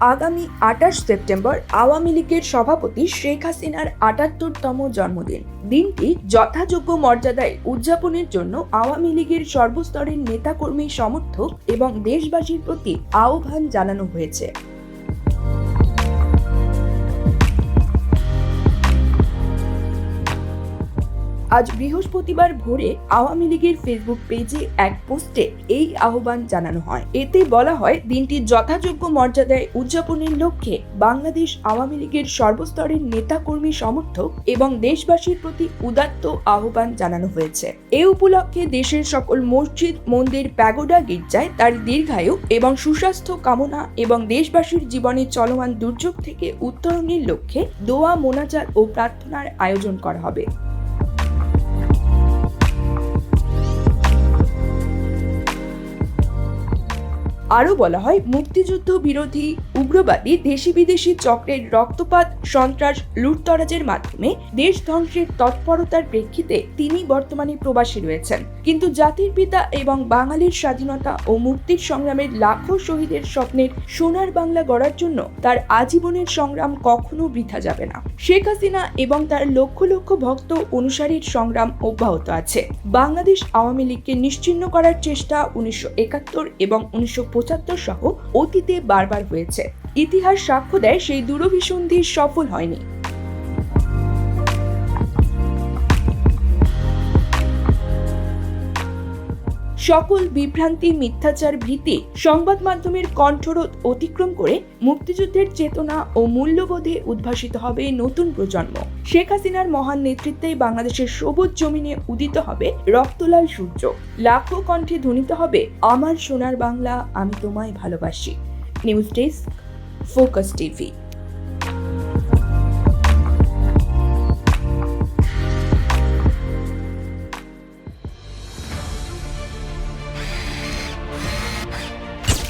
আগামী আঠাশ সেপ্টেম্বর আওয়ামী লীগের সভাপতি শেখ হাসিনার আটাত্তরতম জন্মদিন। দিনটি যথাযোগ্য মর্যাদায় উদযাপনের জন্য আওয়ামী লীগের সর্বস্তরের নেতাকর্মী সমর্থক এবং দেশবাসীর প্রতি আহ্বান জানানো হয়েছে। আজ বৃহস্পতিবার ভোরে আওয়ামী লীগের ফেসবুক পেজে এক পোস্টে এই আহ্বান জানানো হয়। এতে বলা হয় দিনটি যথাযোগ্য মর্যাদায় উদযাপনের লক্ষ্যে বাংলাদেশ আওয়ামী লীগের সর্বস্তরের নেতাকর্মী সমর্থক এবং দেশবাসীর প্রতি উদাত্ত আহ্বান জানানো হয়েছে। এ উপলক্ষে দেশের সকল মসজিদ, মন্দির, প্যাগোডা গির্জায় তার দীর্ঘায়ু এবং সুস্বাস্থ্য কামনা এবং দেশবাসীর জীবনে চলমান দুর্যোগ থেকে উত্তরণের লক্ষ্যে দোয়া, মোনাজাত ও প্রার্থনার আয়োজন করা হবে। আরও বলা হয়, মুক্তিযুদ্ধ বিরোধী উগ্রবাদী দেশি বিদেশি চক্রের রক্তপাত, সন্ত্রাস, লুটতরাজের মাধ্যমে দেশ ধ্বংসের তৎপরতার প্রেক্ষিতে তিনি বর্তমানে প্রবাসী রয়েছেন। কিন্তু জাতির পিতা এবং বাঙালির স্বাধীনতা ও মুক্তির সংগ্রামের লাখো শহীদের স্বপ্নের সোনার বাংলা গড়ার জন্য তার আজীবনের সংগ্রাম কখনো বৃথা যাবে না। শেখ হাসিনা এবং তার লক্ষ লক্ষ ভক্ত অনুসারীর সংগ্রাম অব্যাহত আছে। বাংলাদেশ আওয়ামী লীগকে নিশ্চিহ্ন করার চেষ্টা উনিশশো একাত্তর এবং উনিশশো পঁচাত্তর সহ অতীতে বারবার হয়েছে। ইতিহাস সাক্ষ্য দেয় সেই দূরভিসন্ধি সফল হয়নি। সকল বিভ্রান্তি, মিথ্যাচার ভীতি সংবাদ মাধ্যমের কণ্ঠরোধ অতিক্রম করে মুক্তিযুদ্ধের চেতনা ও মূল্যবোধে উদ্ভাসিত হবে নতুন প্রজন্ম। শেখ হাসিনার মহান নেতৃত্বে বাংলাদেশের সবুজ জমিনে উদিত হবে রক্তলাল সূর্য। লাখো কণ্ঠে ধ্বনিত হবে, আমার সোনার বাংলা আমি তোমায় ভালোবাসি। News desk, focus TV.